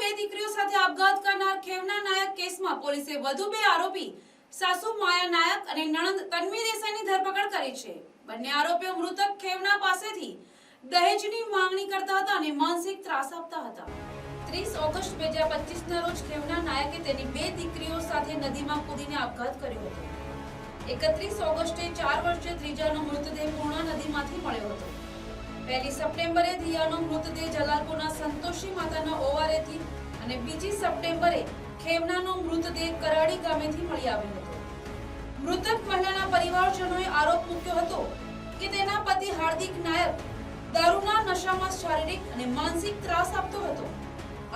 બે દીકરીઓ સાથે આપઘાત કરનાર ખેવના નાયક કેસમાં પોલીસે વધુ બે આરોપી, સાસુ માયા નાયક અને નણંદ તન્વી દેસાઈની ધરપકડ કરી છે. બંને આરોપીઓ મૃતક ખેવના પાસેથી દહેજની માંગણી કરતા હતા અને માનસિક ત્રાસ આપતા હતા. ત્રીસ ઓગસ્ટ બે ના પચીસના રોજ ખેવના નાયકે તેની બે દીકરીઓ સાથે નદીમાં કૂદીને આપઘાત કર્યો હતો. એકત્રીસ ઓગસ્ટે ચાર વર્ષીય ત્રીજાનો મૃતદેહ પૂર્ણા નદીમાંથી મળ્યો હતો. પહેલી સપ્ટેમ્બરે દિયાનો મૃતદેહ જલાલપુરના સંતોષી માતાના ઓવારેથી અને બીજી સપ્ટેમ્બરે ખેમનાનો મૃતદેહ કરાડી ગામેથી મળી આવ્યો હતો. મૃતક મહિલાના પરિવારજનોએ આરોપ મૂક્યો હતો કે તેના પતિ હાર્દિક નાયક દારૂના નશામાં શારીરિક અને માનસિક ત્રાસ આપતો હતો.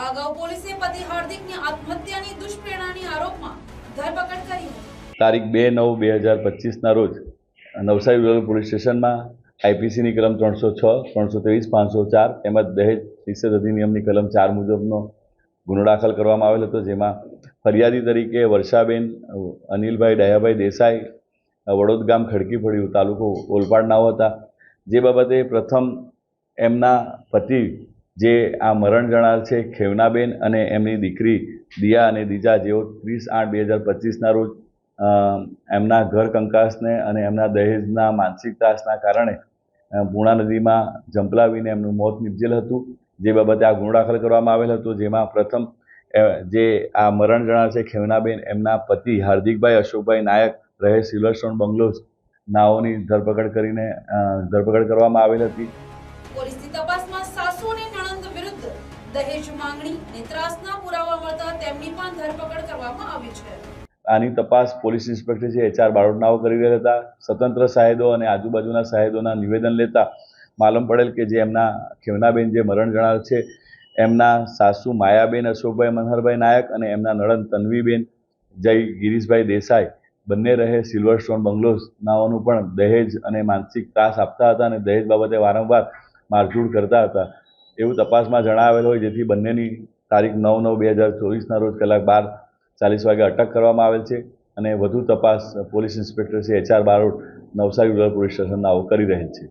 અગાઉ પોલીસે પતિ હાર્દિકની આત્મહત્યાની દુષ્પ્રેરણાની આરોપમાં ધરપકડ કરી હતી. તારીખ બે નવ બે હજાર પચીસના રોજ નવસારી પોલીસ સ્ટેશનમાં આઈપીસીની કલમ ત્રણસો છ, ત્રણસો ત્રેવીસ, પાંચસો ચાર તેમજ દહેજ નિષેધ અધિનિયમની કલમ ચાર મુજબનો ગુનો દાખલ કરવામાં આવેલ હતો, જેમાં ફરિયાદી તરીકે વર્ષાબેન, અનિલભાઈ ડાયાભાઈ દેસાઈ, વડોદ ગામ ખડકી ફળ્યું તાલુકો ઓલપાડનાઓ હતા. જે બાબતે પ્રથમ એમના પતિ જે આ મરણ જણાર છે, ખેવનાબેન અને એમની દીકરી દિયા અને દીજા જેઓ ત્રીસ આઠ બે હજાર પચીસના રોજ એમના ઘર કંકાસને અને એમના દહેજના માનસિક ત્રાસના કારણે પૂર્ણા નદીમાં ઝંપલાવીને એમનું મોત નિપજેલ હતું. જે બાબતે આ ગુનો દાખલ કરવામાં આવેલ હતો, જેમાં પ્રથમ જે આ મરણ જણાર છે, ખેવનાબેન, એમના પતિ હાર્દિકભાઈ અશોકભાઈ નાયક રહે સિલ્વરસ્ટોન બંગલોઝ. નાઓની ધરપકડ કરીને ધરપકડ કરવામાં આવેલ હતી. પોલીસની તપાસમાં સાસુ અને નણંદ વિરુદ્ધ દહેજ માંગણી અને ત્રાસના પુરાવા મળતા તેમની પણ ધરપકડ કરવામાં આવી છે. આની તપાસ પોલીસ ઇન્સ્પેક્ટર છે એચઆર બારોટનાઓ કરી રહ્યા હતા, સ્વતંત્ર સાહેદો અને આજુબાજુના સાહેદોના નિવેદન લેતા માલુમ પડેલ કે જે એમના ખેવનાબેન જે મરણ જણાર છે, એમના સાસુ માયાબેન અશોકભાઈ મનહરભાઈ નાયક અને એમના નડન તન્વીબેન, જય ગિરીશભાઈ દેસાઈ, બંને રહે સિલ્વરસ્ટોન બંગલોઝ નાઓનું પણ દહેજ અને માનસિક ત્રાસ આપતા હતા અને દહેજ બાબતે વારંવાર મારઝૂડ કરતા હતા. એવું તપાસમાં જણાવેલ હોય, જેથી બંનેની તારીખ નવ નવ બે હજાર ચોવીસના રોજ કલાક બાર ચાલીસ વાગે અટક કરવામાં આવેલ છે અને વધુ તપાસ પોલીસ ઇન્સ્પેક્ટર છે HR Barot Navsari rural police સ્ટેશનના કરી રહેલ છે.